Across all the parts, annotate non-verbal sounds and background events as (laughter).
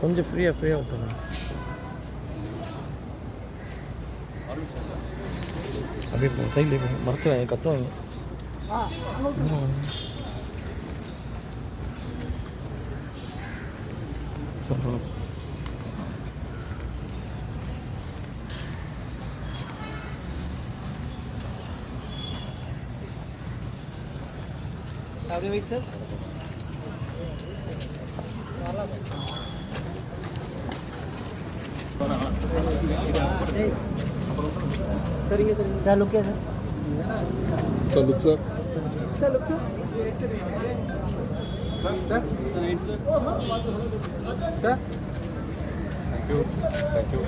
கொஞ்சம் ஃப்ரீயாக ஃப்ரீயாக விட்டுருங்க. அப்படியே சைடில் மறைச்சிடலாம் கத்துவாங்க சொல்கிறோம் அப்படியே வெயிட் சார் சரிங்க சரிங்க sir லுக்கே sir sir look sir sir look sir sir sir right sir sir thank you thank you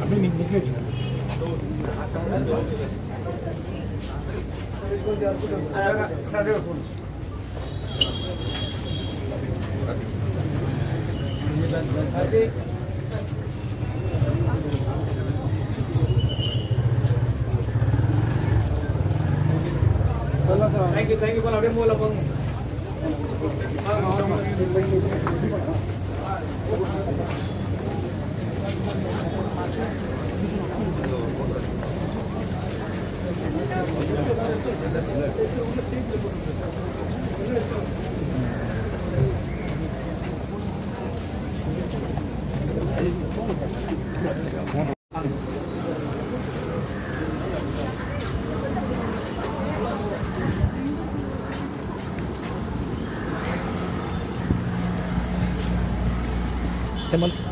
அப்படியே நீங்க நிக்க வச்சுக்கோங்க தேங்க்யூ தேங்க்யூ போல அப்படியே மூல போங்க Te.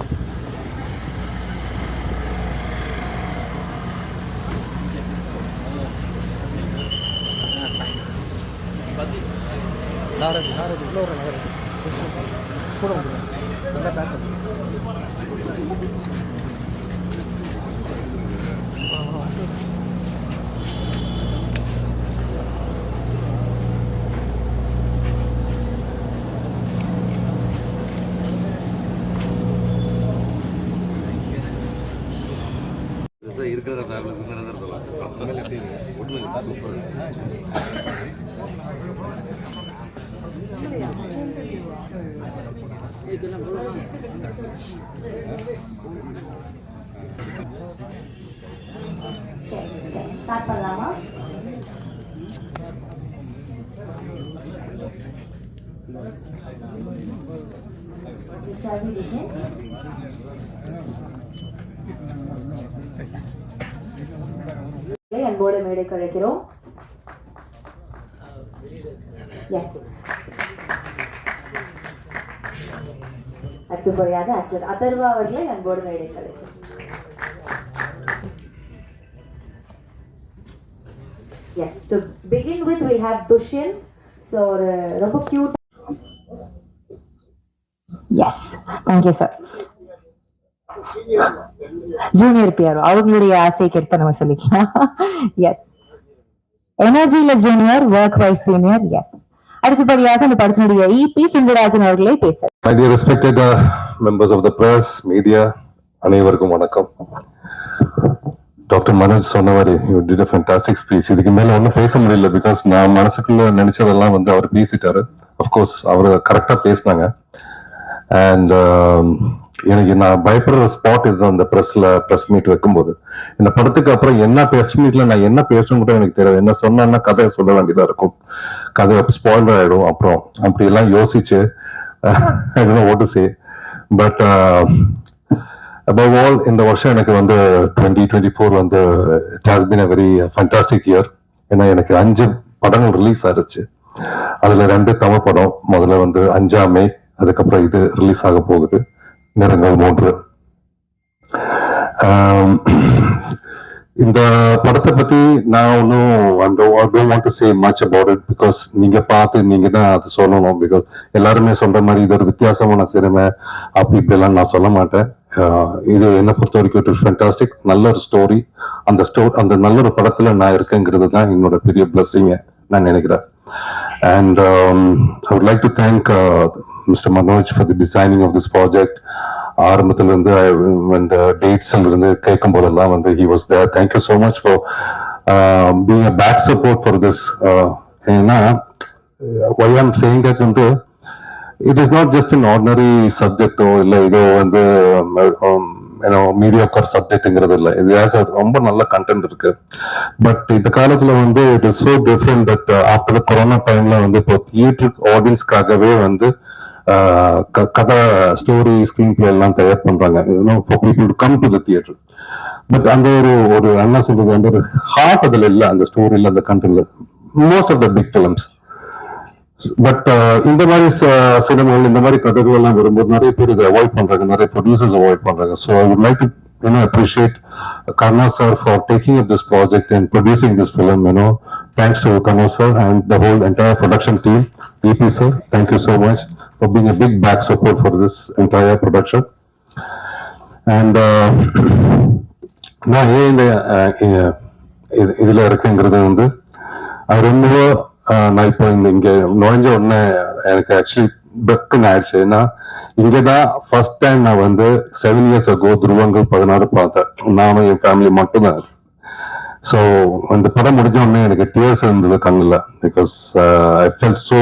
ஸ்டார்ட் பண்ணலாமா அன்போடு மேடை கழிக்கிறோம் எஸ் அடுத்தபடியாக ஆக்டர் அதர்வா அவர்களை அன்போடு மேடை கழைக்கிறோம் yes to begin with we have Dushyanth so ஒரு ரொம்ப cute yes thank you sir junior PRO அவங்களுடைய ஆசைக்கேற்ப நம்ம சொல்லிக்கலாம். Yes எனர்ஜியில junior work wise senior yes அடுத்தபடியாக அந்த படத்தினுடைய இபி சிங்கராஜன் அவர்களே பேச respected members of the press media அனைவருக்கும் வணக்கம். டாக்டர் மனோஜ் சொன்ன மாதிரி you did a fantastic speech இதுக்கு மேல ஒன்றும் பேச முடியல பிகாஸ் நான் மனசுக்குள்ள நினைச்சதெல்லாம் வந்து அவர் பேசிட்டாரு. அஃப்கோர்ஸ் அவர் கரெக்டா பேசினாங்க. அண்ட் எனக்கு நான் பயப்படுற ஸ்பாட் இதுதான் அந்த பிரஸ்ல பிரஸ் மீட் வைக்கும்போது. இந்த படத்துக்கு அப்புறம் என்ன பிரஸ் மீட்ல நான் என்ன பேசணும் கூட எனக்கு தெரியாது. என்ன சொன்னா கதையை சொல்ல வேண்டியதா இருக்கும். கதை ஸ்பாயிலர் ஆயிடும் அப்புறம். அப்படி எல்லாம் யோசிச்சு ஓட்டு சே பட் அபவ் ஆல் இந்த வருஷம் எனக்கு வந்து டுவெண்ட்டி டுவெண்ட்டி ஃபோர் வந்து it has a very fantastic year ஏன்னா எனக்கு அஞ்சு படங்கள் ரிலீஸ் ஆயிருச்சு. அதுல ரெண்டு தமிழ் படம். முதல்ல வந்து அஞ்சாமை அதுக்கப்புறம் இது ரிலீஸ் ஆக போகுது. நிறங்கள் மூன்று. இந்த படத்தை பத்தி நான் ஒன்றும் அந்த want to say much about it because நீங்க பார்த்து நீங்க தான் அது சொல்லணும். பிகாஸ் எல்லாருமே சொல்ற மாதிரி இது ஒரு வித்தியாசமான சினிமை. அப்படி இப்படி எல்லாம் நான் சொல்ல மாட்டேன். இது என்னை பொறுத்த வரைக்கும் இட் ஃபேண்டாஸ்டிக் நல்ல ஒரு ஸ்டோரி அந்த ஸ்டோ அந்த நல்ல ஒரு படத்துல நான் இருக்கேங்கிறது தான் என்னோட பெரிய பிளஸ்ஸிங்க நான் நினைக்கிறேன். And I would like to thank mister Manoj for the designing of this project ஆரம்பத்துல இருந்து இந்த டேட்ஸ் இருந்து கேட்கும் போதெல்லாம் வந்து he was there thank you so much for being a back support for this ஏன்னா ஒய் ஆம் சேயிங் தட் வந்து it is not just in ordinary சப்ஜெக்டோ இல்லை இதோ வந்து ஏன்னோ மீடியோக்கர் சப்ஜெக்ட்ங்கிறது இல்லை. இது has ரொம்ப நல்ல கண்டென்ட் இருக்கு. பட் இந்த காலத்துல வந்து it is so different that after corona டைம்ல வந்து இப்போ தியேட்டர் ஆடியன்ஸ்க்காகவே வந்து uh, க- கதை ஸ்டோரி ஸ்கிரீன் பிளே எல்லாம் தயார் பண்றாங்க. For people come to the theatre but அந்த ஒரு ஒரு என்ன சொல்றது அந்த ஒரு ஹார்ட் அதில் இல்லை அந்த ஸ்டோரியில அந்த கண்டென்ட்ல most of the big films but இந்த மாதிரி சினிமாவில் இந்த மாதிரி கதைகள் எல்லாம் வரும்போது நிறைய பேர் இதை அவாய்ட் பண்றாங்க நிறைய ப்ரொடியூசர்ஸ் அவாய்ட் பண்றாங்க so I would like to you know appreciate Karna sir for taking up this project and producing this film you know thanks to Karna sir and the whole entire production team DP sir thank you so much for being a big back support for this entire production and நான் ஏன் இந்த இதில் இருக்குங்கிறது வந்து அது ரொம்ப நான் இப்போ இந்த இங்க நுழைஞ்ச உடனே எனக்கு ஆக்சுவலி பெக்குன்னு ஆயிடுச்சு. ஏன்னா இங்கதான் ஃபர்ஸ்ட் டைம் நான் வந்து செவன் இயர்ஸ் அகோ துருவங்கள் பதினாறு பார்த்தேன். நானும் என் ஃபேமிலி மட்டும்தான். ஸோ அந்த படம் முடிஞ்ச உடனே எனக்கு டியர்ஸ் இருந்தது கண்ணில். பிகாஸ் ஐ ஃபெல் ஸோ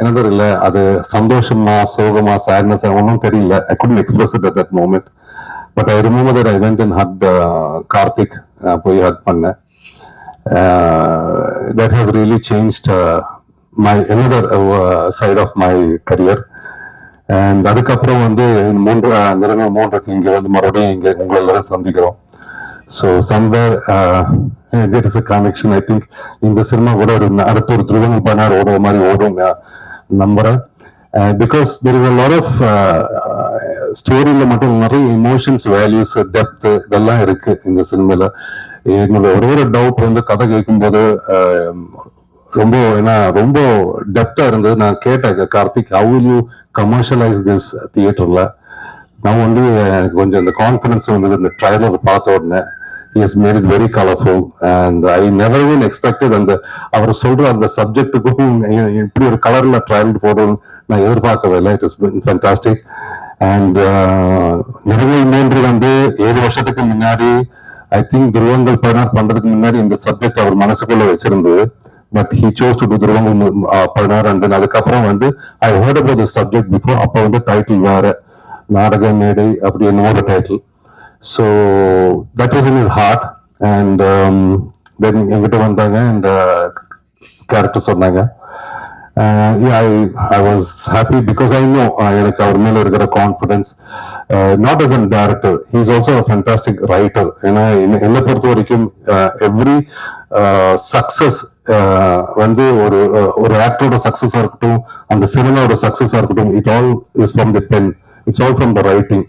என்ன தெரியல அது சந்தோஷமா சோகமா சேட்னஸ் ஒன்றும் தெரியல. I couldn't express it at that moment but I remove that I went and hug Karthik. போய் ஹக் பண்ணேன். That has really changed my another side of my career and அதுக்கப்புறம் வந்து மூன்று நிறங்கள் மூன்றுக்கு இங்க வந்து மறுபடியும் இங்க உங்களை எல்லாரும் சந்திக்கிறோம். So somewhere there is a connection I think இந்த சினிமா கூட ஒரு அடுத்த ஒரு துருவங்கள் பதினாறு ஓடுற மாதிரி ஓடும் நான் நம்புறேன். Because there is a lot of ஸ்டோரியில மட்டும் நிறைய எமோஷன்ஸ் வேல்யூஸ் டெப்த் இதெல்லாம் இருக்கு இந்த சினிமால என்னோட ஒரே ஒரு டவுட் வந்து கதை கேட்கும்போது ரொம்ப ஏன்னா ரொம்ப டெப்தா இருந்தது. நான் கேட்டேன் Karthik how will you commercialise this தியேட்டர்ல நான் வந்து எனக்கு கொஞ்சம் இந்த கான்ஃபிடன்ஸ் வந்தது இந்த ட்ரைலர் பார்த்த உடனே is made it very colourful and I never even expected அந்த அவர் சொல்ற அந்த சப்ஜெக்ட்டுக்கும் இப்படி ஒரு கலர்ல ட்ரையல் போடும் நான் எதிர்பார்க்கவே இல்லை. இட் இஸ் ஃபேன்டாஸ்டிக் அண்ட் நிறைய மூன்று வந்து ஏழு வருஷத்துக்கு முன்னாடி ஐ திங்க் துருவங்கள் பதினாறு பண்றதுக்கு முன்னாடி இந்த சப்ஜெக்ட் அவர் மனசுக்குள்ள வச்சிருந்தது பட் ஹி சோஸ் டு துருவங்கள் பதினாறு and அதுக்கப்புறம் வந்து I heard about the subject before அப்போ வந்து டைட்டில் வேற. நாடக மேடை அப்படி என்னமோ ஒரு title so that was in is hard and then என்கிட்ட வந்தாங்க அண்ட் கேரக்டர் uh, சொன்னாங்க. I was happy because I know எனக்கு அவர் மேல இருக்கிற confidence not as an director he is also fantastic writer ஏன்னா என்ன- என்னை பொறுத்த வரைக்கும் uh, every success uh, uh, வந்து ஒரு ஒரு ஆக்டரோட சக்சஸா இருக்கட்டும் அந்த சினிமாவோட சக்சஸா இருக்கட்டும் it all is from the pen it's all from the writing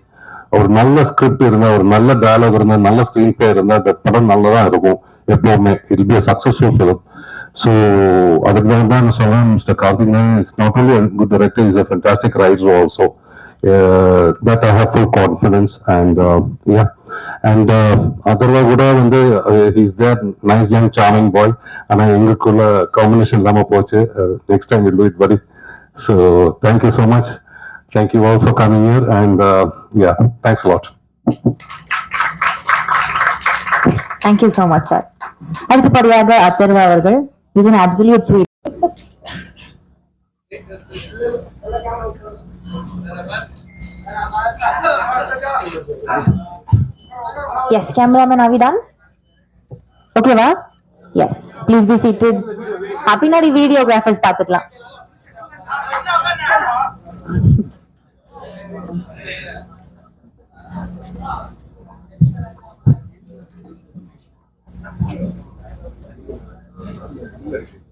ஒரு நல்ல ஸ்கிரிப்ட் இருந்தா ஒரு நல்ல டயலாக் இருந்தா நல்ல ஸ்கிரீன் பிளே இருந்தா அந்த படம் நல்லதா இருக்கும். எப்பவுமே it be successful film so அதுக்கு தான் தான் நான் சொல்றேன் mister Karthik is not only good director is a fantastic writer also that I have full confidence and yeah and Atharvaa கூட வந்து is there nice young charming boy ஆனா எங்களுக்குள்ள combination இல்லாம போச்சு. Next time will do it very so thank you so much Thank you all for coming here and uh, yeah, thanks a lot. Thank you so much sir அடுத்தபடியாக அத்தர்வா அவர்கள். He's an absolute sweet. yes, cameraman, are we done? Okay, ma. Yes. Please be seated. Happy Nari videographers, Patatla.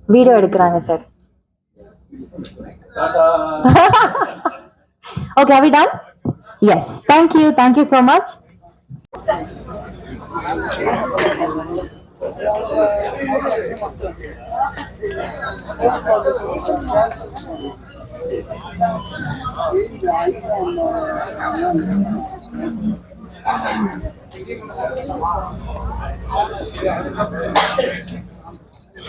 Video எடுக்கிறாங்க sir okay அவி Don yes thank you thank you so much (laughs)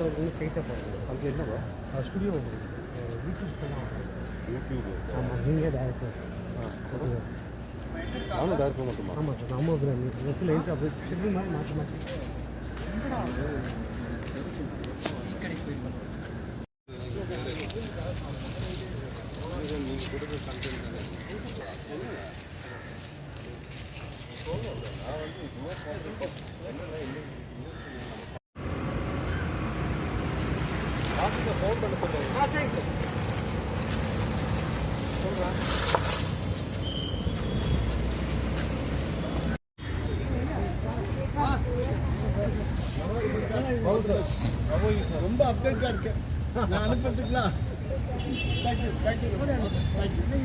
நல்ல கலருக்கு வந்து ஸ்ட்ரைட்டாக போகிறது அது என்னவோ ஸ்டுடியோ யூடியூப் பண்ணலாம் யூடியூப் ஆமாம் நீங்கள் டேரக்டர் நானும் டேரக்டர் மட்டுமா? ஆமாம் சார் நம்ம பஸ்ஸில் எழுத்து அப்படியே ஷெட்யூல் மாதிரி மாற்றி மாற்றி ரொம்ப அப்டேட்டாக இருக்கு நான் அனுப்புறதுக்குலாம். Thank you thank you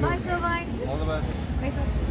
Bye, Sylvain. All the best. Bye, sir.